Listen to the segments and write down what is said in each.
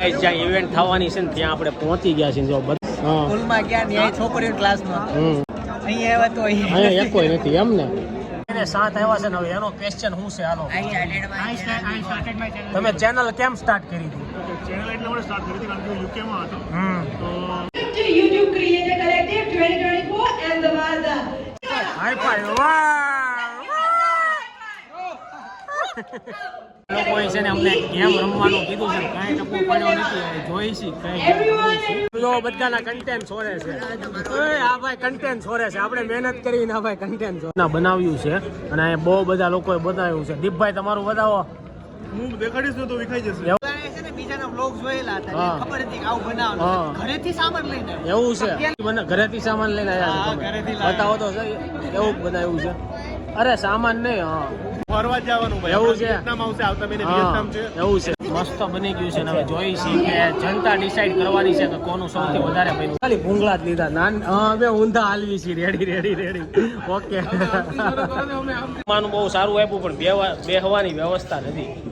જ્યાં ઇવેન્ટ થવાની છે ને ત્યાં આપણે પહોંચી ગયા છીએ જો સ્કૂલમાં ગયા ન્યાય છોકરીઓ ક્લાસમાં હમ. અહીંયા આવ્યા તો અહીંયા એક કોઈ નથી એમ ને? એને સાત આવ્યા છે ને હવે એનો ક્વેશ્ચન શું છે? હાલો. તમે ચેનલ કેમ સ્ટાર્ટ કરી હતી ચેનલ એટલે આપણે સ્ટાર્ટ કરી હતી કારણ કે યુકેમાં હતો. હમ. તો YouTube Creator Collective 2024 and hi fi વાહ! લોકોએ છે ને અમને ગેમ રમવાનું કીધું છે કાંઈ ટપુ પડ્યો નથી જોઈ છે કઈ જો બધાના કન્ટેન્ટ છોરે છે. ઓય, આ ભાઈ કન્ટેન્ટ છોરે છે. આપણે મહેનત કરીને આ ભાઈ કન્ટેન્ટ છોડે બનાવ્યું છે અને અહીંયા બહુ બધા લોકોએ બતાવ્યું છે. દીપભાઈ તમારું બતાવો. હું દેખાડીશ તો વિખાઈ જશે. એવું? છે ને બીજાના vlogs જોયેલા હતા. હા. એટલે ખબર હતી કે આવું હા. બનાવવાનું ઘરેથી સામાન લઈને આવ્યો. એવું છે. મને ઘરેથી સામાન લઈને આવ્યા હા, છો તમે. ઘરેથી લાવ્યા. બતાવો તો એવું બનાવ્યું છે. અરે સામાન નહીં હા. ફરવા જવાનું ભાઈ. એવું છે? વિયેતનામ આવશે આવતા મહિને વિયેતનામ છે. એવું છે. મસ્ત બની ગયું છે ને હવે જોઈ છે કે જનતા ડિસાઈડ કરવાની છે કે કોનું સૌથી વધારે ભાઈ ખાલી ભૂંગળા જ લીધા. નાન હવે અમે ઊંધા હાલવી છીએ રેડી રેડી રેડી ઓકે માનું બહુ સારું આપ્યું પણ બે બેહવાની વ્યવસ્થા નથી.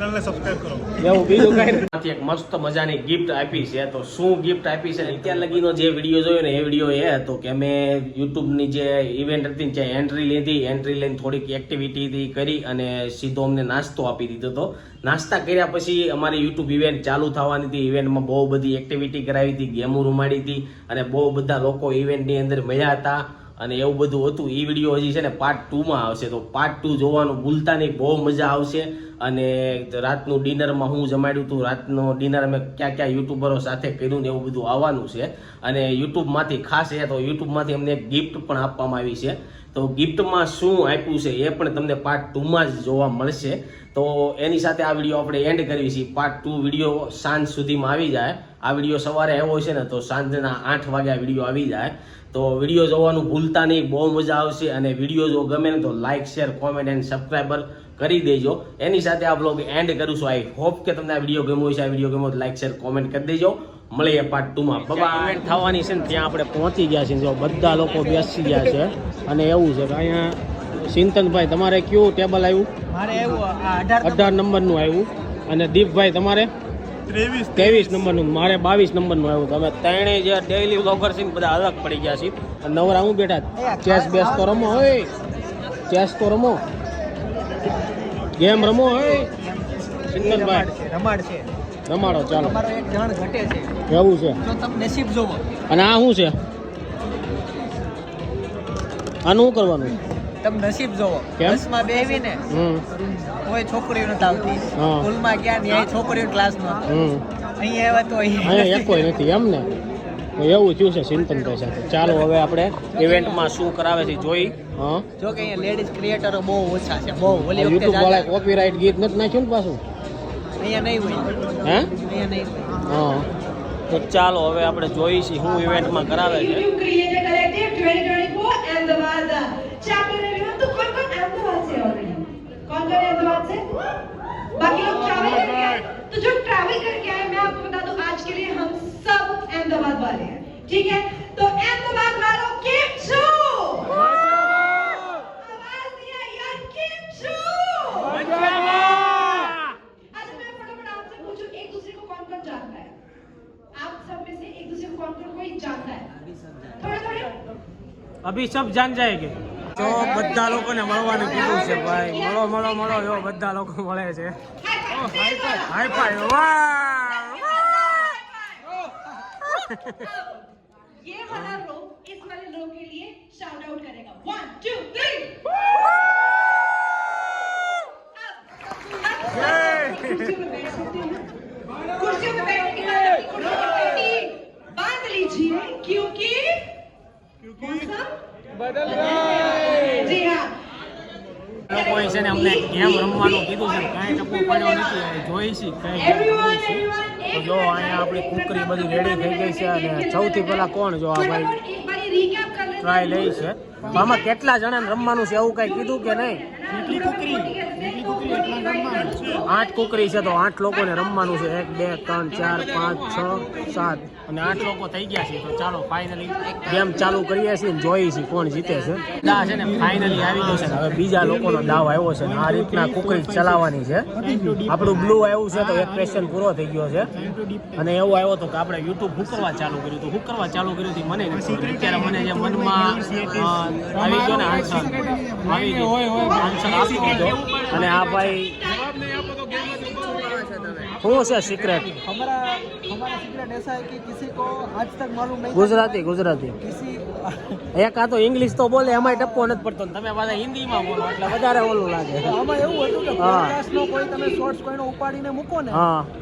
ચેનલને સબસ્ક્રાઇબ કરો. એવું બીજું કઈ નથી એક મસ્ત મજાની ગિફ્ટ આપી છે. તો શું ગિફ્ટ આપી છે? અત્યાર લગીનો જે વીડિયો જોયો ને એ વીડિયો એ હતો કે અમે યુટ્યુબની જે ઇવેન્ટ હતી જે ત્યાં એન્ટ્રી લીધી. એન્ટ્રી લઈને થોડીક એક્ટિવિટી કરી અને સીધો અમને નાસ્તો આપી દીધો હતો. નાસ્તા કર્યા પછી અમારી યુટ્યુબ ઇવેન્ટ ચાલુ થવાની હતી. ઇવેન્ટમાં બહુ બધી એક્ટિવિટી કરાવી હતી ગેમો રમાડી હતી અને બહુ બધા લોકો ઇવેન્ટની અંદર મળ્યા હતા. અને એવું બધું હતું. એ વીડિયો હજી છે ને પાર્ટ ટુમાં આવશે. તો પાર્ટ ટુ જોવાનું ભૂલતા નહીં. બહુ મજા આવશે. અને રાતનું ડિનરમાં હું જમાડ્યું હતું રાતનો ડિનર અમે ક્યાં ક્યાં યુટ્યુબરો સાથે કર્યું ને એવું બધું આવવાનું છે. અને યુટ્યુબમાંથી ખાસ એ તો યુટ્યુબમાંથી અમને એક ગિફ્ટ પણ આપવામાં આવી છે. તો ગિફ્ટમાં શું આપ્યું છે એ પણ તમને પાર્ટ ટુમાં જ જોવા મળશે. તો એની સાથે આ વીડિયો આપણે એન્ડ કરવી છીએ. પાર્ટ ટુ વીડિયો સાંજ સુધીમાં આવી જાય. આ વીડિયો સવારે આવ્યો છે ને તો સાંજના આઠ વાગે આ વીડિયો આવી જાય. તો વીડિયો જોવાનું ભૂલતા નહીં બહુ મજા આવશે અને વીડિયો જો ગમે ને તો like share comment and subscriber કરી દેજો. એની સાથે આ બ્લોગ એન્ડ કરું છું. આઈ હોપ કે તમને આ વીડિયો ગમ્યો છે આ વીડિયો ગમ્યો તો લાઇક શેર કોમેન્ટ કરી દેજો. મળીએ પાર્ટ ટુમાં ઇવેન્ટ થવાની છે ને ત્યાં આપણે પહોંચી ગયા છીએ. જો બધા લોકો બેસી ગયા છે. અને એવું છે કે અહીંયા ચિંતનભાઈ તમારે કયું ટેબલ આવ્યું? અઢાર નંબરનું આવ્યું. અને દીપભાઈ તમારે? ત્રેવીસ. ત્રેવીસ નંબરનું મારે બાવીસ નંબરનું આવ્યું તમે ત્રણેય જે ડેઈલી વ્લોગર છે ને બધા અલગ પડી ગયા છે અને નવરા હું બેઠા? ચેસ બેસ તો રમો હોય ચેસ તો રમો. ગેમ રમો હોય સિંગલભાઈ. રમાડ છે. રમાડો ચાલો. એક જણ ઘટે છે. એવું છે. જો તમે નસીબ જોવો. અને આ શું છે? આનું શું કરવાનું? તમે નસીબ જોવો? બસમાં બેહીને હમ. કોઈ છોકરીઓ નથી આવતી. હા. સ્કૂલમાં ગયા ન્યાય છોકરીઓ ક્લાસમાં? હમ. અહીંયા આવ્યા તો અહીંયા એક કોઈ નથી એમ ને? એવું થયું છે ચિંતનભાઈ સાથે. ચાલો હવે આપણે ઇવેન્ટમાં શું કરાવે છે જોઈ. હા? જો કે અહીંયા લેડીઝ ક્રિએટરો બહુ ઓછા છે બહુ. ઓલી વખતે યુટ્યુબ વાળા કોપીરાઇટ ગીત નથી નાખ્યું ને પાછું? અહીંયા નહીં હોય. હે? અહીંયા નહીં હોય. હા. તો ચાલો હવે આપણે જોઈ છીએ શું ઇવેન્ટમાં કરાવે છે. कर हैदराबाद से? बाकी लोग ट्रैवल करके आए। तो जो ट्रैवल करके आए, मैं आपको बता दूँ, आज के लिए हम सब अहमदाबाद वाले हैं। ठीक है? तो अहमदाबाद वालों के आप एक दूसरे को अभी सब जान जाएँगे। જો બધા લોકોને મળવાનું કીધું છે ભાઈ મળો મળો મળો એવો બધા લોકો મળે છે હાઈ ફાઈ વાહ બાંધ લીજીએ બદલ હોય છે ને અમને ગેમ રમવાનું કીધું છે કાંઈ ટપો પડ્યો નથી જોઈ છે કાંઈ તો જો અહીંયા આપણી કુકરી બધી રેડી થઈ ગઈ છે અને સૌથી પહેલાં કોણ જો આ ભાઈ ટ્રાય લે છે? આમાં કેટલા જણાને રમવાનું છે એવું કાંઈ કીધું કે નહીં? આઠ કુકરી છે તો આઠ લોકોને રમવાનું છે. એક બે ત્રણ ચાર પાંચ છ સાત. અને આઠ લોકો થઈ ગયા છે તો ચાલો ફાઇનલી ગેમ ચાલુ કરીએ છીએ ને જોઈએ છીએ કોણ જીતે છે. દા છે ને ફાઇનલી આવી ગયો છે. ને હવે બીજા લોકોનો દાવ આવ્યો છે ને આ રીતના કુકરી ચલાવવાની છે. આપણું બ્લુ આવ્યું છે તો એક ક્વેશ્ચન પૂરો થઈ ગયો છે. અને એવું આવ્યો હતો કે આપણે યુટ્યુબ હુકરવા ચાલુ કર્યું હતું. હુકરવા ચાલુ કર્યું હતું મને અત્યારે મને જે મનમાં આવી ગયો ને આન્સર આવી ગયો. આન્સર આપી દીધો અને આ ભાઈ શું છે સિક્રેટ हमारा सीक्रेट ऐसा है कि किसी को आज तक मालूम नहीं गुजराती गुजराती किसी એક આ તો ઇંગ્લિશ તો બોલે એમાં ટપ્પો નથી પડતો તમે પાછા હિન્દીમાં બોલો એટલે વધારે ઓલું લાગે. આમાં એવું હતું કે પોડકાસ્ટ નો કોઈ તમે શોર્ટ્સ કોઈનો ઉપાડીને મૂકો ને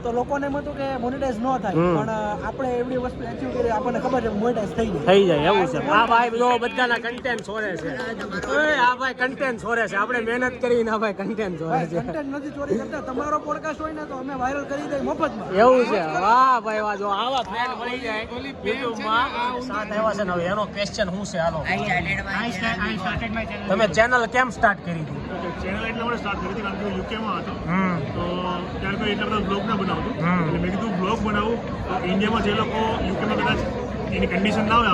તો લોકોને એમ હતું કે મોનેટાઇઝ ન થાય. પણ આપણે એવડી વસ્તુ અચીવ કરી આપણને ખબર છે મોનેટાઇઝ થઈ જાય. થઈ જાય એવું છે. આ ભાઈ જો બધાના કન્ટેન્ટ છોરે છે. ઓય, આ ભાઈ કન્ટેન્ટ છોરે છે. આપણે મહેનત કરીને આ ભાઈ કન્ટેન્ટ છોરે છે. કન્ટેન્ટ નથી ચોરી કરતા. તમારો પોડકાસ્ટ હોય ને તો અમે વાયરલ કરી દઈએ મફતમાં. એવું છે. વાહ ભાઈ વાહ જો આવા ફેન મળી જાય યુટ્યુબમાં સાથ આવ્યા છે ને એનો ક્વેશ્ચન શું છે? હાલો. તમે ચેનલ કેમ સ્ટાર્ટ કરી હતી ચેનલ એટલે મને સ્ટાર્ટ કરી હતી કારણ કે હું યુકેમાં હતો. તો ત્યારે કોઈ એટલા બધા બ્લોગ ના બનાવતો. એટલે મેં કીધું બ્લોગ બનાવું તો ઇન્ડિયામાં જે લોકો યુકેમાં કદાચ એની કન્ડિશન ના હોય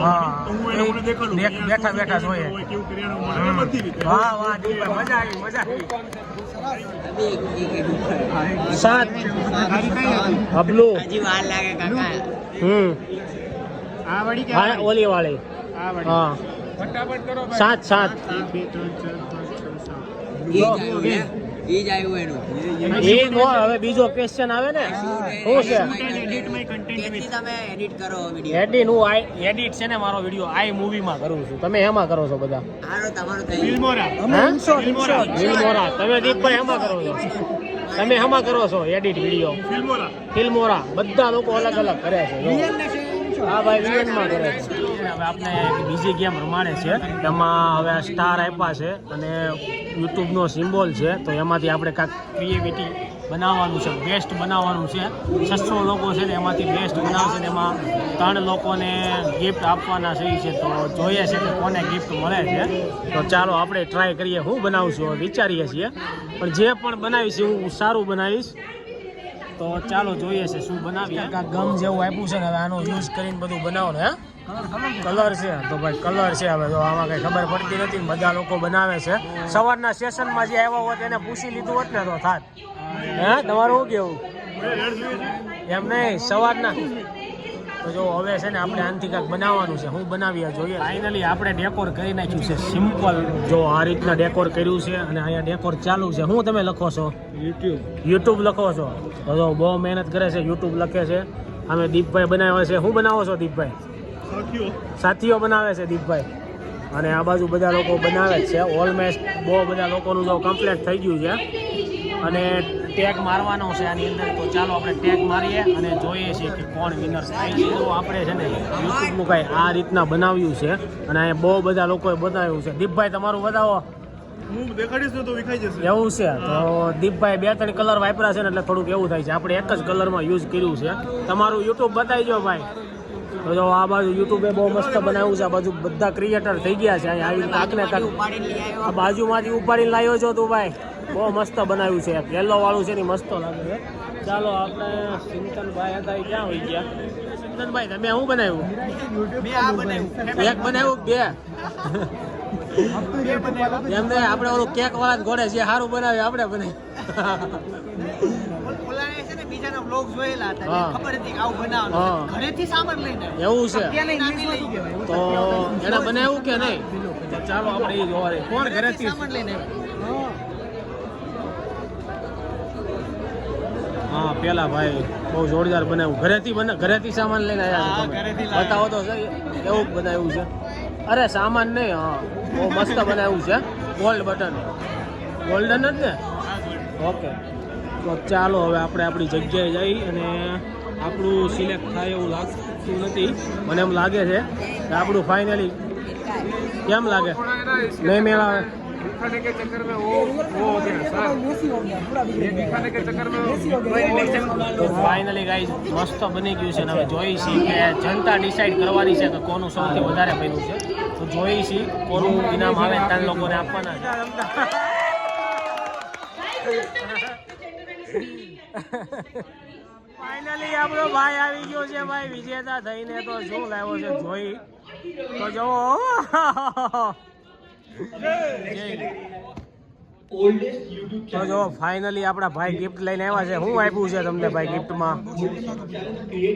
તો હું એ લોકોને દેખાડું. બેઠ- બેઠા બેઠા જોઈએ. કેવું કરિયાણું મળે બધી રીતે. વાહ વાહ મજા આવી મજા આવી. સાત. અબલુ હજી વાર લાગે કાકા. હમ. આ વળી ઓલી વાળી. હા. સાત સાત. ઈ જ આવ્યું એનું. એ નો હવે બીજો ક્વેશ્ચન આવે ને. શું છે? તમે એડિટ કરો વીડિયો એડિટ હું આઈ એડિટ છે ને મારો વીડિયો આઈ મૂવીમાં કરું છું. તમે એમાં કરો છો બધા? સારો તમારું ફિલ્મોરા ફિલ્મોરા તમે દીપભાઈ એમાં કરો છો? તમે એમાં કરો છો એડિટ વીડિયો ફિલ્મોરા ફિલ્મોરા બધા લોકો અલગ અલગ કરે છે. હા ભાઈ કરે છે. હવે આપણે બીજી ગેમ રમાડે છે. એમાં હવે સ્ટાર આપ્યા છે અને યુટ્યુબનો સિમ્બોલ છે. તો એમાંથી આપણે કાંઈક ક્રિએટિવિટી બનાવવાનું છે બેસ્ટ બનાવવાનું છે. છસો લોકો છે ને એમાંથી બેસ્ટ બનાવશે ને એમાં ત્રણ લોકોને ગિફ્ટ આપવાના છે છે. તો જોઈએ છે કે કોને ગિફ્ટ મળે છે. તો ચાલો આપણે ટ્રાય કરીએ હું બનાવશું વિચારીએ છીએ. પણ જે પણ બનાવીશ હું સારું બનાવીશ. તો ચાલો જોઈએ છે શું બનાવીએ. કાંક ગમ જેવું આપ્યું છે ને, હવે આનો યુઝ કરીને બધું બનાવવાનું, હે? કલર છે. તો ભાઈ કલર છે હવે. તો આમાં કઈ ખબર પડતી નથી. બધા લોકો બનાવે છે. સવારના સેશનમાં જે આવ્યા હોત એને પૂછી લીધું હોત ને તો થાત. હે? તમારું શું કેવું? એમ નહીં. સવારના. તો જો હવે છે ને આપણે આનથી કાંઈક બનાવવાનું છે. હું બનાવીએ જોઈએ. ફાઇનલી આપણે ડેકોર કરી નાખ્યું છે. સિમ્પલ જો આ રીતના ડેકોર કર્યું છે અને અહીંયા ડેકોર ચાલુ છે. હું તમે લખો છો? યુટ્યુબ યુટ્યુબ લખો છો. તો બહુ મહેનત કરે છે. યુટ્યુબ લખે છે. અમે દીપભાઈ બનાવ્યા છે. હું બનાવો છો દીપભાઈ? સાથીઓ. બનાવે છે દીપભાઈ. અને આ બાજુ બધા લોકો બનાવે છે. ઓલમોસ્ટ બહુ બધા લોકોનું જો કમ્પ્લેટ થઈ ગયું છે. અને ટેગ મારવાનો છે આની અંદર. તો ચાલો આપણે ટેગ મારીએ અને જોઈએ છીએ કે કોણ વિનર થાય છે તો આપણે છે ને યુટ્યુબનું કાંઈ આ રીતના બનાવ્યું છે. અને અહીંયા બહુ બધા લોકોએ બનાવ્યું છે. દીપભાઈ તમારું બતાવો. એવું છે? તો દીપભાઈ બે ત્રણ કલર વાપરા છે ને એટલે થોડુંક એવું થાય છે. આપણે એક જ કલરમાં યુઝ કર્યું છે. તમારું યુટ્યુબ બતાવી ભાઈ. તો જો આ બાજુ યુટ્યુબે બહુ મસ્ત બનાવ્યું છે. આ બાજુ બધા ક્રિએટર થઈ ગયા છે. અહીંયા આવી કાંક ને કાંક આ બાજુમાંથી ઉપાડીને લાવ્યો છો તું ભાઈ. બહુ મસ્ત બનાવ્યું છે. યલો વાળું છે ને મસ્ત લાગે છે. ચાલો આપણે સિંતનભાઈ હતા એ ક્યાં હોય ગયા? સિંતનભાઈ તમે શું બનાવ્યું? બનાવ્યું. એક બનાવ્યું કે બે? એમ નહીં આપણે ઓલું કેક વાળા ઘોડે જે સારું બનાવે આપણે બનાવી. બીજાના vlogs જોયેલા હતા ખબર હતી કે આવું. બનાવવાનું ઘરેથી સામાન લઈને એવું છે. અત્યારે ઇંગ્લિશમાં શું તો એને બનાવ્યું કે નહીં? ચાલો આપણે એ જોવા. કોણ ઘરેથી સામાન લઈને હા. પેલા ભાઈ બહુ જોરદાર બનાવ્યું. ઘરેથી બને ઘરેથી સામાન લઈને આવ્યા. બતાવો તો એવું બનાવ્યું છે? અરે સામાન નહીં હા. બહુ મસ્ત બનાવ્યું છે. ગોલ્ડ બટન ગોલ્ડન જ ને? ઓકે તો ચાલો હવે આપણે આપણી જગ્યાએ જઈ અને આપણું સિલેક્ટ થાય એવું લાગતું નથી. મને એમ લાગે છે કે આપણું ફાઇનલી કેમ લાગે? નહીં ગયા. તો ફાઇનલી ગાઈઝ મસ્ત બની ગયું છે અને હવે જોઈ છીએ કે જનતા ડિસાઈડ કરવાની છે કે કોનું સૌથી વધારે બન્યું છે. તો જોઈ છીએ કોનું ઇનામ આવે ત્યાં લોકોને આપવાના છે. ફાઇનલી આપણો ભાઈ આવી ગયો છે ભાઈ વિજેતા થઈને તો શું લાવ્યો છે જોઈ. તો જુઓ. તો જો ફાઇનલી આપણા ભાઈ ગિફ્ટ લઈને આવ્યા છે. શું આપ્યું છે તમને ભાઈ ગિફ્ટમાં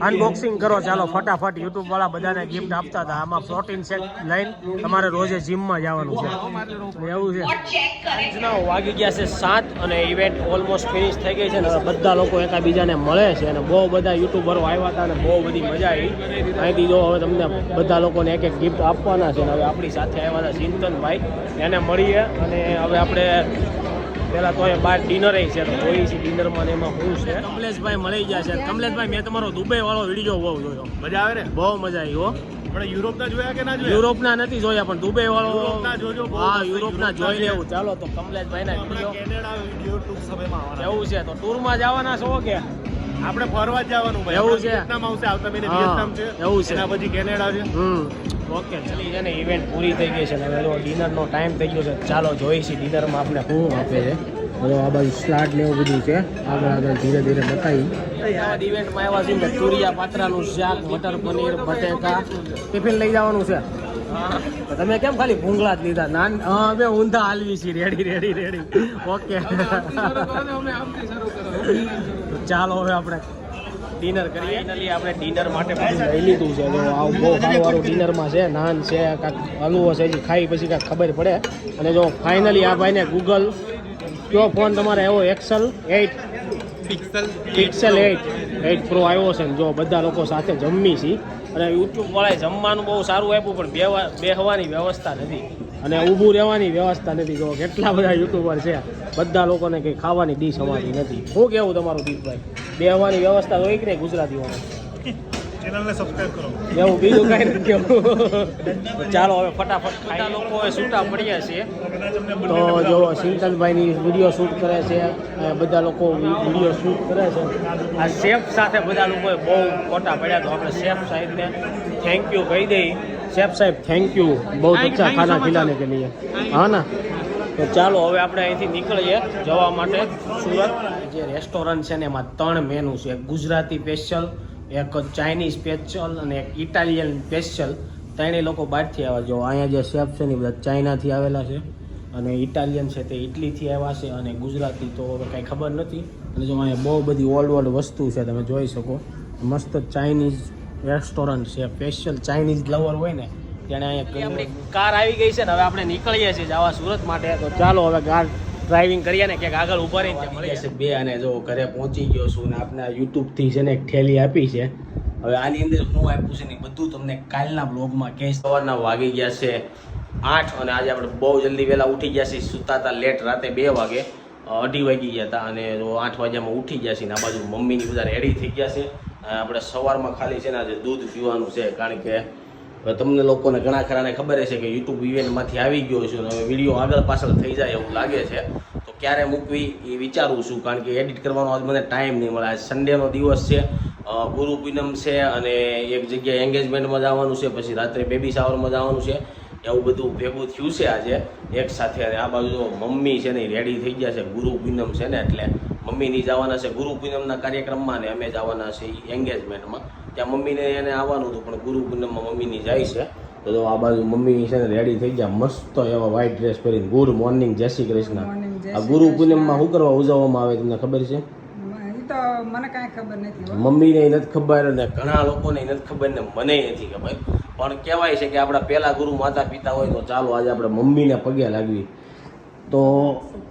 અનબોક્સિંગ કરો ચાલો ફટાફટ યુટ્યુબ વાળા બધાને ગિફ્ટ આપતા હતા. આમાં પ્રોટીન શેક લઈને તમારે રોજે જીમમાં જવાનું છે. એવું છે. વાગી ગયા છે સાત અને ઇવેન્ટ ઓલમોસ્ટ ફિનિશ થઈ ગઈ છે ને હવે બધા લોકો એકબીજાને મળે છે અને બહુ બધા યુટ્યુબરો આવ્યા હતા અને બહુ બધી મજા આવી. અહીંથી જો હવે તમને બધા લોકોને એક એક ગિફ્ટ આપવાના છે ને હવે આપણી સાથે આવ્યા હતા ચિંતનભાઈ. એને મળીએ અને હવે આપણે પેલા તો અહીંયા બહાર ડિનર છે તો જોઈએ છીએ ડિનરમાં ને એમાં હું છે. કમલેશભાઈ મળી ગયા છે. કમલેશભાઈ મેં તમારો દુબઈ વાળો વીડિયો બહુ જોયો. મજા આવે ને? બહુ મજા આવી હો. પણ યુરોપના જોયા કે ના જોયા? યુરોપના નથી જોયા પણ દુબઈ વાળો યુરોપના જોજો, હા યુરોપના જોઈ લેવું. ચાલો તો કમલેશભાઈના વીડિયો કેનેડા વીડિયો ટૂંક સમયમાં આવવાના એવું છે? તો ટૂરમાં જવાના છો કે? આપણે ફરવા જ જવાનું ભાઈ. એવું છે? વિયેતનામ આવશે આવતા મહિને વિયેતનામ છે. એવું છે. એના પછી કેનેડા છે. હમ. ઓકે ચલી. છે ને ઇવેન્ટ પૂરી થઈ ગઈ છે ને હવે ડિનરનો ટાઈમ થઈ ગયો છે ચાલો જોઈશી ડિનરમાં આપણે શું આપે છે હવે આ બાજુ સ્લાડ ને એવું બધું છે. આગળ આગળ ધીરે ધીરે બતાવી. ઇવેન્ટમાં આવ્યા છે ને તુરિયા પાત્રાનું શાક મટર પનીર બટેકા. ટિફિન લઈ જવાનું છે. તમે કેમ ખાલી ભૂંગળા જ લીધા? નાન હા અમે ઊંધા હાલવી છીએ. રેડી રેડી રેડી ઓકે ચાલો હવે આપણે ડિનર કરીએ. ફાઇનલી આપણે ડિનર માટે બધું લઈ લીધું છે. તો આ બહુ સારું ડિનરમાં છે નાન છે કાંઈક હલવો છે હજી ખાઈ પછી કાંઈક ખબર પડે. અને જો ફાઇનલી આ ભાઈને ગૂગલ કયો ફોન તમારે? એવો Excel eight pixel eight eight pro આવ્યો છે ને જો બધા લોકો સાથે જમી છીએ અને યુટ્યુબ વાળાએ જમવાનું બહુ સારું આપ્યું પણ બેવા બેહવાની વ્યવસ્થા નથી. અને ઊભું રહેવાની વ્યવસ્થા નથી. જો કેટલા બધા યુટ્યુબર છે બધા લોકોને કંઈ ખાવાની ડીશ અમારી નથી. શું કહેવું તમારું દીપભાઈ? બેહવાની વ્યવસ્થા હોય કે નહીં ગુજરાતીઓને ચેનલને સબસ્ક્રાઇબ કરો. એવું બીજું કઈ નથી ચાલો હવે ફટાફટ બધા લોકોએ છૂટા પડ્યા છે. તો જો શિંતનભાઈની વીડિયો શૂટ કરે છે બધા લોકો વીડિયો શૂટ કરે છે. આ શેફ સાથે બધા લોકોએ બહુ ફોટા પડ્યા તો આપણે શેફ સાહેબને થેન્ક યુ કહી દઈ. શેફ સાહેબ થેન્ક યુ બહુ અચ્છા ખાના ખિલાને કે લીએ હા ના? તો ચાલો હવે આપણે અહીંથી નીકળીએ જવા માટે સુરત. જે રેસ્ટોરન્ટ છે ને એમાં ત્રણ મેનુ છે. એક ગુજરાતી સ્પેશિયલ એક ચાઇનીઝ સ્પેશિયલ અને એક ઇટાલિયન સ્પેશિયલ ત્રણેય લોકો બહારથી આવ્યા. જો અહીંયા જે શેફ છે ને બધા ચાઇનાથી આવેલા છે. અને ઇટાલિયન છે તે ઇટલીથી આવ્યા છે અને ગુજરાતી તો હવે કાંઈ ખબર નથી. અને જો અહીંયા બહુ બધી ઓલ્ડ ઓલ્ડ વસ્તુ છે તમે જોઈ શકો. મસ્ત ચાઇનીઝ રેસ્ટોરન્ટ છે સ્પેશિયલ ચાઇનીઝ લવર હોય ને તેને અહીંયા આપણી કાર આવી ગઈ છે ને હવે આપણે નીકળીએ છીએ જવા સુરત માટે. તો ચાલો હવે કાર ડ્રાઇવિંગ કરીએ ને ક્યાંક આગળ ઊભા રહીને મળી જશે બે અને જો ઘરે પહોંચી ગયો છું ને આપણે યુટ્યુબથી છે ને એક થેલી આપી છે. હવે આની અંદર હું આપ્યું છે ને બધું તમને કાલના બ્લોગમાં કે સવારના વાગી ગયા છે આઠ અને આજે આપણે બહુ જલ્દી વહેલા ઉઠી ગયા છીએ. સુતા હતા લેટ રાતે બે વાગે. અઢી વાગી ગયા હતા અને જો આઠ વાગ્યામાં ઉઠી ગયા છીએ ને આ બાજુ મમ્મીની બધા રેડી થઈ ગયા છે. આપણે સવારમાં ખાલી છે ને આજે દૂધ પીવાનું છે, કારણ કે તમને લોકોને ઘણા ખરાને ખબર છે કે યુટ્યુબ ઇવેન્ટમાંથી આવી ગયો છું અને હવે વીડિયો આગળ પાછળ થઈ જાય એવું લાગે છે. તો ક્યારે મૂકવી એ વિચારું છું, કારણ કે એડિટ કરવાનો આજ મને ટાઈમ નહીં મળે. આજ સન્ડેનો દિવસ છે ગુરુ પૂનમ છે અને એક જગ્યાએ એન્ગેજમેન્ટમાં જવાનું છે, પછી રાત્રે બેબી શાવરમાં જવાનું છે. એવું બધું ભેગું થયું છે આજે. એક સાથે અને આ બાજુ મમ્મી છે ને રેડી થઈ ગયા છે, ગુરુ પૂનમ છે ને એટલે મમ્મીની જવાના છે ગુરુ પૂનમના કાર્યક્રમમાં ને અમે જવાના છે એન્ગેજમેન્ટમાં ત્યાં મમ્મીને એને આવવાનું હતું પણ ગુરુ પૂનમમાં મમ્મીની જાય છે. તો જો આ બાજુ મમ્મી છે ને રેડી થઈ ગયા મસ્ત એવા વ્હાઈટ ડ્રેસ પહેરીને ગુડ મોર્નિંગ જય શ્રી કૃષ્ણ. આ ગુરુ પૂનમમાં શું કરવા ઉજવવામાં આવે તમને ખબર છે? મને કાંઈ ખબર નથી મમ્મીને નથી ખબર ને ઘણા લોકોને નથી ખબર ને મને નથી ખબર. પણ કહેવાય છે કે આપણા પહેલા ગુરુ માતા પિતા હોય તો ચાલો આજે આપણે મમ્મીને પગે લાગવી. તો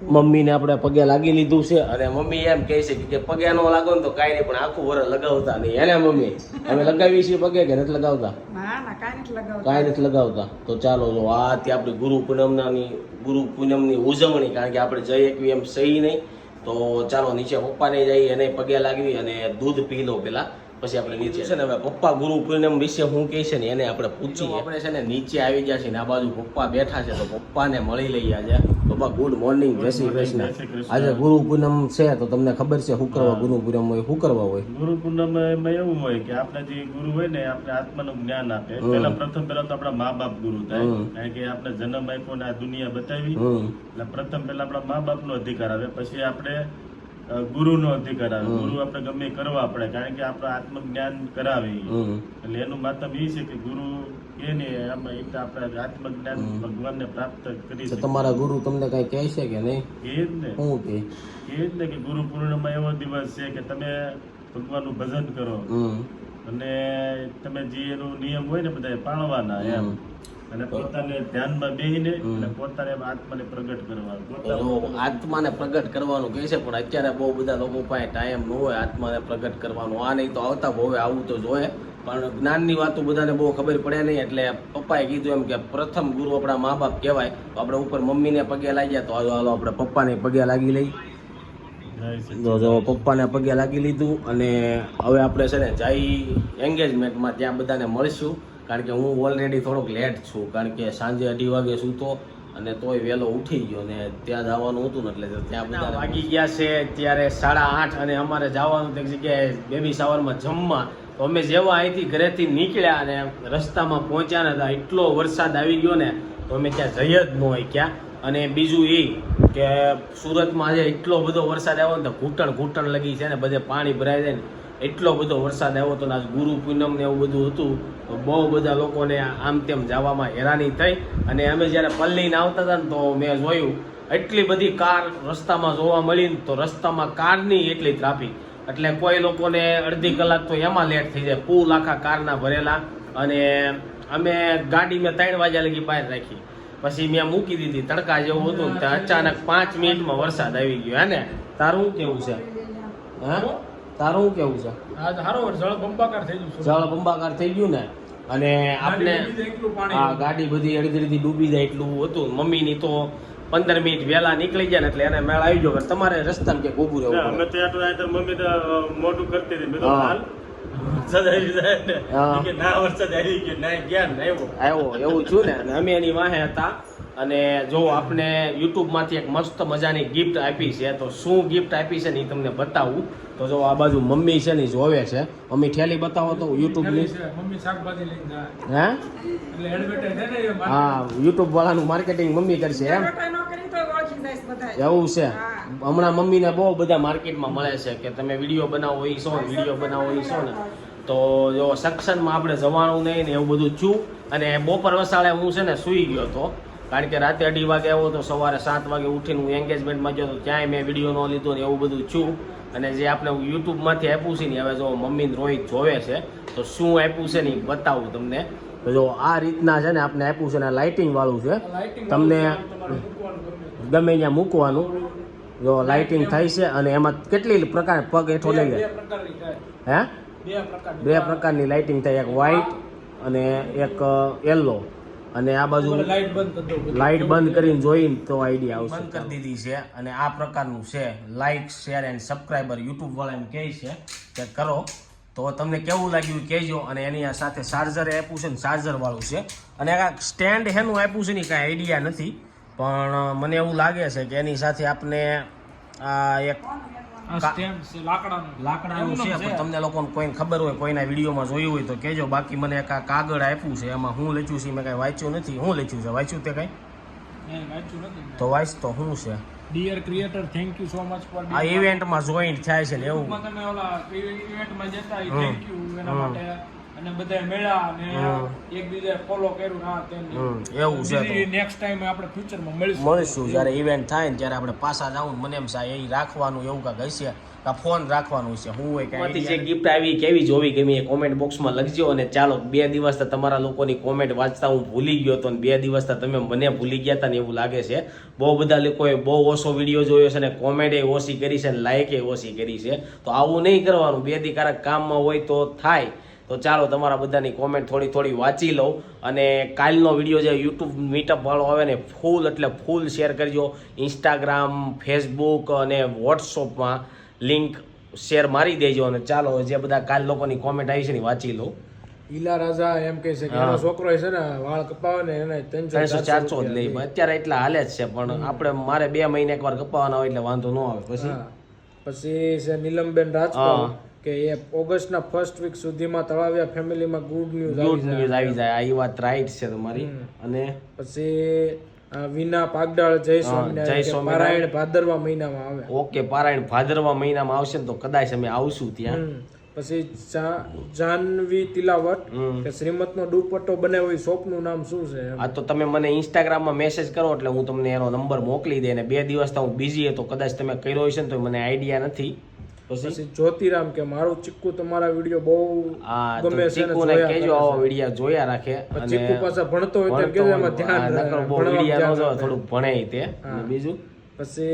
મમ્મીને આપણે પગે લાગી લીધું છે અને મમ્મી એમ કહે છે કે પગે ન લાગો ને તો કાંઈ નહીં પણ આખું વર લગાવતા નહીં. એને મમ્મી? અમે લગાવીએ છીએ પગે કે નથી લગાવતા? ના ના કાંઈ નથી લગાવતા. તો ચાલો જો આ ત્યાં આપણી ગુરુ પૂનમનાની ગુરુ પૂનમની ઉજવણી કારણ કે આપણે જઈ એકવી એમ સહી નહીં. તો ચાલો નીચે પપ્પાને જઈ એને પગે લાગવી અને દૂધ પી લો પેલા. પછી આપણે નીચે. છે ને હવે પપ્પા ગુરુ પૂનમ વિશે હું કહે છે ને એને આપણે પૂછીએ. આપણે છે ને નીચે આવી ગયા છીએ ને આ બાજુ પપ્પા બેઠા છે તો પપ્પાને મળી લઈએ આજે. તો પપ્પા ગુડ મોર્નિંગ જય શ્રી કૃષ્ણ. આજે ગુરુ પૂનમ છે તો તમને ખબર છે શું કરવા ગુરુ પૂનમ હોય શું કરવા હોય? ગુરુ પૂનમ એમાં એવું હોય કે આપણે જે ગુરુ હોય ને આપણે આત્માનું જ્ઞાન આપે. પહેલા પ્રથમ પહેલા તો આપણા મા બાપ ગુરુ થાય. કારણ કે આપણે જન્મ આપ્યો ને આ દુનિયા બતાવી. એટલે પ્રથમ પેલા આપણા મા બાપનો અધિકાર આવે પછી આપણે ગુરુ ગુરુનો અધિકાર આવે. ગુરુ આપણે ગમે કરવા પડે કારણ કે આપણે આત્મજ્ઞાન કરાવે. કરાવી એટલે એનું માતમ એ છે કે ગુરુ કે ને આમાં એ તો આપણે આત્મજ્ઞાન ભગવાનને પ્રાપ્ત કરી તમારા ગુરુ તમને કઈ કહે છે કે નહીં? એ જ ને. કે? એ જ ને કે ગુરુ પૂર્ણિમા એવો દિવસ છે કે તમે ભગવાનનું ભજન કરો. અને તમે જે એનો નિયમ હોય ને બધા પાળવાના એમ. અને પોતાને ધ્યાનમાં બેહીને. અને પોતાને આત્માને પ્રગટ કરવા. તો પોતાનું આત્માને પ્રગટ કરવાનું કહે છે પણ અત્યારે બહુ બધા લોકો પાસે ટાઈમ ન હોય આત્માને પ્રગટ કરવાનું. આ નહીં તો આવતા ભવે આવું તો જોઈએ પણ જ્ઞાનની વાતો બધાને બહુ ખબર પડે નહીં એટલે પપ્પાએ કીધું એમ કે પ્રથમ ગુરુ આપણા મા બાપ કહેવાય તો આપણે ઉપર મમ્મીને પગે લાગ્યા તો હાલો હાલો આપણે પપ્પાને પગે લાગી લઈ. જય તો જો પપ્પાને પગે લાગી લીધું અને હવે આપણે છે ને જઈ એન્ગેજમેન્ટમાં ત્યાં બધાને મળશું કારણ કે હું ઓલરેડી થોડોક લેટ છું કારણ કે સાંજે અઢી વાગે સૂતો અને તોય વહેલો ઉઠી ગયો ને ત્યાં જવાનું હતું ને એટલે ત્યાં બધા વાગી ગયા છે ત્યારે સાડા આઠ અને અમારે જવાનું તે જગ્યાએ બેબી સાવરમાં જમવા. તો અમે જેવા અહીંથી ઘરેથી નીકળ્યા અને રસ્તામાં પહોંચ્યા ને તો એટલો વરસાદ આવી ગયો ને તો અમે ત્યાં જઈ જ ન ક્યાં અને બીજું એ કે સુરતમાં આજે એટલો બધો વરસાદ આવ્યો ને તો ઘૂંટણ ઘૂંટણ લગી છે ને, બધે પાણી ભરાઈ જાય ને, એટલો બધો વરસાદ આવ્યો હતો ને આજ ગુરુ પૂનમ ને એવું બધું હતું, તો બહુ બધા લોકોને આમ તેમ જવામાં હેરાની થઈ. અને અમે જ્યારે પલ્લીને આવતા હતા ને તો મેં જોયું, એટલી બધી કાર રસ્તામાં જોવા મળી ને તો રસ્તામાં કારની એટલી ટ્રાફિક એટલે કોઈ લોકોને અડધી કલાક તો એમાં લેટ થઈ જાય. પૂલ આખા કારના ભરેલા અને અમે ગાડી મેં ત્રણ વાગ્યા લગી બહાર રાખી. પછી મેં મૂકી દીધી. તડકા જેવું હતું ને અચાનક પાંચ મિનિટમાં વરસાદ આવી ગયો. હે ને? તારું કેવું છે? હા? તારું કેવું છે? જળ બંબાકાર થઈ ગયું જળ બંબાકાર થઈ ગયું ને? અને આપણે આ ગાડી બધી અડધી અડધી ડૂબી જાય એટલું હતું. મમ્મીની તો પંદર મિનિટ વહેલા નીકળી જાય ને એટલે એને મેળ આવી ગયો. તમારે રસ્તામાં કે ઊભું રહેવું અમે. તો આટલું તો મમ્મી તો મોટું કરતી હતી. મેં તો હાલ વરસાદ આવી જાય ને. કે ના વરસાદ આવી ગયો ના ગયા આવ્યો. આવ્યો એવું છું ને. અને અમે એની વાહે હતા. અને જો આપણે યુટ્યુબમાંથી એક મસ્ત મજાની ગિફ્ટ આપી છે તો શું ગિફ્ટ આપી છે ને એ તમને બતાવું. તો જો આ બાજુ મમ્મી છે ને જોવે છે. મમ્મી ઠેલી બતાવો તો યુટ્યુબની મમ્મી શાકભાજી લઈને જાય. હે. હા યુટ્યુબ વાળાનું માર્કેટિંગ મમ્મી કરશે એમ. એવું છે. હમણાં મમ્મીને બહુ બધા માર્કેટમાં મળે છે કે તમે વીડિયો બનાવો એ છો ને વીડિયો બનાવો એ છો ને. તો જો સક્ષનમાં આપણે જવાનું નહીં ને એવું બધું છું અને બપોર વસાળે હું છે ને સૂઈ ગયો હતો કારણ કે રાતે અઢી વાગે આવ્યો તો સવારે સાત વાગે ઉઠીને હું એન્ગેજમેન્ટમાં ગયો તો ત્યાંય મેં વીડિયો ન લીધો ને એવું બધું છું. અને જે આપણે યુટ્યુબમાંથી આપ્યું છે ને હવે જો મમ્મી રોહિત જોવે છે તો શું આપ્યું છે ને એ બતાવું તમને. જો આ રીતના છે ને આપણે આપ્યું છે ને લાઇટિંગ વાળું છે. તમને ગમે. ત્યાં મૂકવાનું. જો લાઇટિંગ થાય છે અને એમાં કેટલી પ્રકાર પગ હેઠો લઈ થાય. હે? બે પ્રકારની લાઇટિંગ થાય. એક વ્હાઇટ અને એક યલો અને આ બાજુ લાઈટ બંધ કરી દો લાઇટ બંધ કરીને જોઈને તો આઈડિયા આવશે બંધ કરી દીધી છે અને આ પ્રકારનું છે like share and subscriber YouTube વાળા એમ કહે છે કે કરો. તો તમને કેવું લાગ્યું કહેજો અને એની આ સાથે ચાર્જર આપ્યું છે ને ચાર્જર વાળું છે. અને આ સ્ટેન્ડ હેનું આપ્યું છે ને કાંઈ આઈડિયા નથી. પણ મને એવું લાગે છે કે એની સાથે આપણે આ એક લાકડાનું. છે પણ તમને લોકોને કોઈને ખબર હોય કોઈના વિડીયોમાં જોયું હોય તો કહેજો. બાકી મને એક આ કાગળ આપ્યું છે એમાં હું લખ્યું છે મેં કાંઈ વાંચ્યું નથી. હું લખ્યું છે? વાંચ્યું તે કાંઈ? વાંચ્યું તો વાંચ તો શું છે? Dear creator thank you so much for આ ઇવેન્ટમાં જોઈન્ટ થાય છે ને એવું? તમે ઓલા ઇવેન્ટમાં જતા હમ. થેન્ક યુ એના માટે. અને બધા મેળા અને એકબીજા ફોલો કર્યું હા એવું છે નેક્સ્ટ ટાઈમ આપણે ફ્યુચરમાં મળીશું. મળીશું જ્યારે ઇવેન્ટ થાય ને ત્યારે આપણે પાછા જાવું મને એમ સાહેબ એ રાખવાનું એવું કાંક હશે? કાં ફોન રાખવાનું છે હું હોય કાંઈ જે ગિફ્ટ આવી કેવી જોવી ગમી એ કોમેન્ટ બોક્સમાં લખજો અને ચાલો બે દિવસ તો તમારા લોકોની કોમેન્ટ વાંચતા હું ભૂલી ગયો હતો અને બે દિવસ તો તમે મને ભૂલી ગયા હતા ને એવું લાગે છે. બહુ બધા લોકોએ બહુ ઓછો વીડિયો જોયો છે અને કોમેન્ટ એ ઓછી કરી છે અને લાઇક એ ઓછી કરી છે. તો આવું નહીં કરવાનું. બે દી કારક કામમાં હોય તો થાય. તો ચાલો તમારા બધાની કોમેન્ટ થોડી થોડી વાંચી લઉં. અને કાલનો વીડિયો જે યુટ્યુબ મીટઅપ વાળો આવે ને ફૂલ એટલે ફૂલ શેર કરજો. ઇન્સ્ટાગ્રામ ફેસબુક અને વોટ્સઅપમાં લિંક શેર મારી દેજો. અને ચાલો જે બધા કાલ લોકોની કોમેન્ટ આવી છે ને વાંચી લઉં. ઈલા રાજા એમ કહે છે કે એનો છોકરો છે ને વાળ કપાવે ને એને ત્રણસો ચારસો જ લઈ. અત્યારે એટલા હાલે જ છે પણ આપણે મારે બે મહિને એકવાર કપાવાના હોય એટલે વાંધો ન આવે. પછી? પછી છે નીલમબેન રાજકોટ. કે એ ઓગસ્ટના ફર્સ્ટ વીક સુધીમાં તળાવિયા ફેમિલીમાં ગુડ ન્યૂઝ ગુડ ન્યૂઝ આવી જાય. આ વાત રાઈટ છે તમારી. અને પછી વિના પાગડાળ જય સ્વામિનારાયણ. પારાયણ ભાદરવા મહિનામાં આવે. ઓકે પારાયણ ભાદરવા મહિનામાં આવશે ને તો કદાચ અમે આવશું ત્યાં. પછી જાનવી તિલાવટ કે શ્રીમત શ્રીમતનો દુપટ્ટો બનાવ્યો એ શોપનું નામ શું છે આ તો તમે મને ઇન્સ્ટાગ્રામમાં મેસેજ કરો એટલે હું તમને એનો નંબર મોકલી દે અને બે દિવસ તો હું બિઝી હતો કદાચ તમે કર્યો હશે ને તો મને આઈડિયા નથી. પછી? જ્યોતિરામ કે મારું ચિક્કુ તમારા વીડિયો બહુ ગમે છે ને કરે આવો. વીડિયો જોયા રાખે અને ચિક્કુ પાછા ભણતો હોય તો કેજો એમાં ધ્યાન નકર બહુ વીડિયો ન. થોડુંક ભણે તે. બીજું? પછી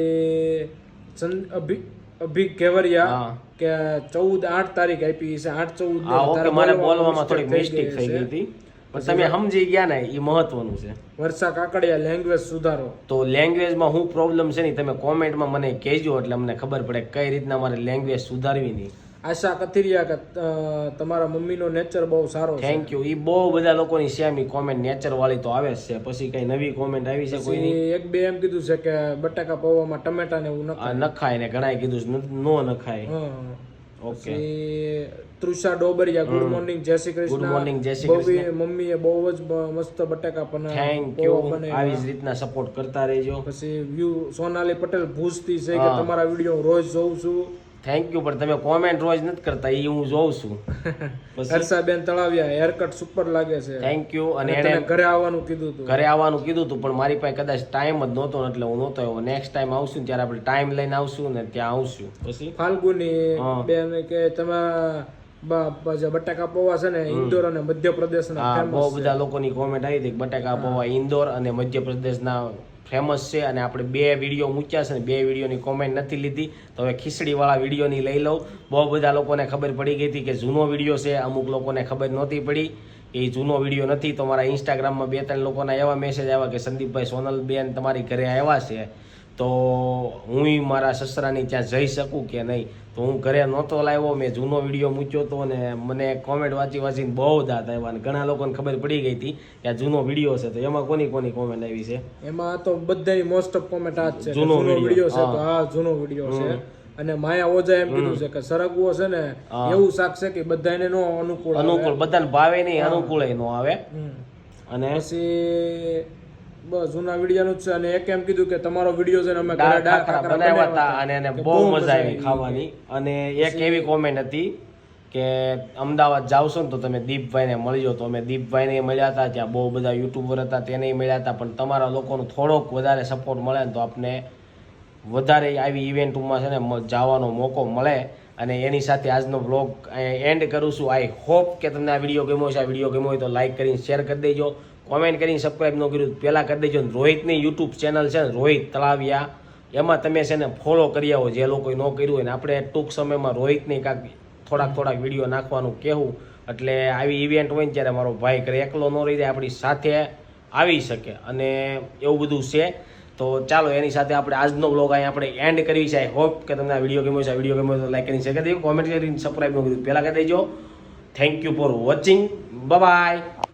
ચંદ- અભિ અભિ કેવરિયા કે ચૌદ આઠ તારીખ આપી છે. આઠ ચૌદ મારે બોલવામાં થોડી મિસ્ટેક થઈ ગઈ હતી. તમે સમજી ગયા ને એ મહત્વનું છે. વર્ષા કાકડિયા લેંગ્વેજ સુધારો. તો લેંગ્વેજમાં શું પ્રોબ્લેમ છે ને તમે કોમેન્ટમાં મને કહેજો એટલે અમને ખબર પડે કઈ રીતના મારે લેંગ્વેજ સુધારવી નહીં આશા કથિરિયા કે તમારા મમ્મીનો નેચર બહુ સારો થેન્ક યુ એ બહુ બધા લોકોની સેમ ઈ કોમેન્ટ નેચર વાળી તો આવે જ છે. પછી કઈ નવી કોમેન્ટ આવી છે કોઈ એક બે એમ કીધું છે કે બટાકા પૌવામાં ટમેટા ને એવું નખાય. ને ઘણાએ કીધું છે, ન- નો નખાય. હા. Okay Trisha Dobariya good morning Jai Shri Krishna. Good morning જય શ્રી બહુએ- મમ્મીએ બહુ જ મસ્ત બટાકા પના થેન્ક યુ આવી જ રીતના સપોર્ટ કરતા રહેજો. પછી વ્યૂ સોનાલી પટેલ ભૂજથી છે કે તમારા વીડિયો રોજ જોઉં છું. થેન્ક યુ પણ તમે કોમેન્ટ રોજ નથી કરતા એ હું જોઉં છું. હર્ષાબેન તળાવિયા હેરકટ સુપર લાગે છે. થેન્ક યુ અને એને ઘરે આવવાનું કીધું હતું ઘરે આવવાનું કીધું હતું પણ મારી પાસે કદાચ ટાઈમ જ નહોતો એટલે હું નહોતો આવ્યો. નેક્સ્ટ ટાઈમ આવશું ને ત્યારે આપણે ટાઈમ લઈને આવશું ને ત્યાં આવશું. પછી? ફાલ્ગુની બેન કે તમે બટાકા પૌવા છે ને ઇન્દોર અને મધ્યપ્રદેશના હા બહુ બધા લોકોની કોમેન્ટ આવી હતી બટાકા પૌવા ઇન્દોર અને મધ્યપ્રદેશના ફેમસ છે અને આપણે બે વીડિયો મૂક્યા છે ને બે વિડીયોની કોમેન્ટ નથી લીધી. તો હવે ખીચડીવાળા વિડીયોની લઈ લઉં. બહુ બધા લોકોને ખબર પડી ગઈ હતી કે જૂનો વીડિયો છે. અમુક લોકોને ખબર નહોતી પડી એ જૂનો વીડિયો નથી. તો મારા ઇન્સ્ટાગ્રામમાં બે ત્રણ લોકોના એવા મેસેજ આવ્યા કે સંદીપભાઈ સોનલ બેન તમારી ઘરે આવ્યા છે. તો હું મારા સસરાની ત્યાં જઈ શકું કે નહીં? તો હું ઘરે નહોતો લાવ્યો મેં જૂનો વીડિયો મૂક્યો હતો ને મને કોમેન્ટ વાંચી વાંચીને બહુ દાંત આવ્યા અને ઘણા લોકોને ખબર પડી ગઈ હતી કે આ જૂનો વીડિયો છે. તો એમાં કોની કોની કોમેન્ટ આવી છે? એમાં તો બધાની મોસ્ટ ઓફ કોમેન્ટ આ છે જૂનો વીડિયો. છે તો આ જૂનો વીડિયો છે. અને માયા ઓજા એમ કીધું છે કે સરગવો છે ને એવું શાક છે કે બધાને નો અનુકૂળ અનુકૂળ બધાને ભાવે નહીં અનુકૂળ નો આવે. અને? પછી બસ જૂના વિડીયોનું જ છે અને એક એમ કીધું કે તમારો વીડિયો છે ને અમે ઘરે ખાખરા ખાખરા બનાવ્યા હતા અને એને બહુ મજા આવી ખાવાની. અને એક એવી કોમેન્ટ હતી કે અમદાવાદ જાવશો ને તો તમે દીપભાઈને મળજો. તો અમે દીપભાઈને મળ્યા હતા ત્યાં બહુ બધા યુટ્યુબર હતા તેને મળ્યા હતા. પણ તમારા લોકોનો થોડોક વધારે સપોર્ટ મળે ને તો આપને વધારે આવી ઇવેન્ટમાં છે ને જવાનો મોકો મળે. અને એની સાથે આજનો બ્લોગ એન્ડ કરું છું. આઈ હોપ કે તમને આ વીડિયો ગમ્યો છે આ વીડિયો ગમ્યો હોય તો લાઈક કરીને શેર કરી દેજો. કોમેન્ટ કરીને સબસ્ક્રાઈબ ન કર્યું પહેલાં કરી દેજો રોહિતની યુટ્યુબ ચેનલ છે રોહિત તળાવિયા એમાં તમે છે ને ફોલો કરી આવો જે લોકોએ ન કર્યું હોય ને. આપણે ટૂંક સમયમાં રોહિતની કાંક થોડાક થોડાક વીડિયો નાખવાનું કહેવું. એટલે આવી ઇવેન્ટ હોય ને ત્યારે મારો ભાઈ ઘરે એકલો ન રહી જાય, આપણી સાથે આવી શકે. અને એવું બધું છે. તો ચાલો એની સાથે આપણે આજનો બ્લોગ અહીં આપણે એન્ડ કરવી છે. આઈ હોપ કે તમને આ વીડિયો ગમ્યો છે વીડિયો ગમ્યો તો લાઈક કરી શકે કોમેન્ટ કરીને સબસ્ક્રાઈબ ન કર્યું પહેલાં કરી દેજો. Thank you for watching bye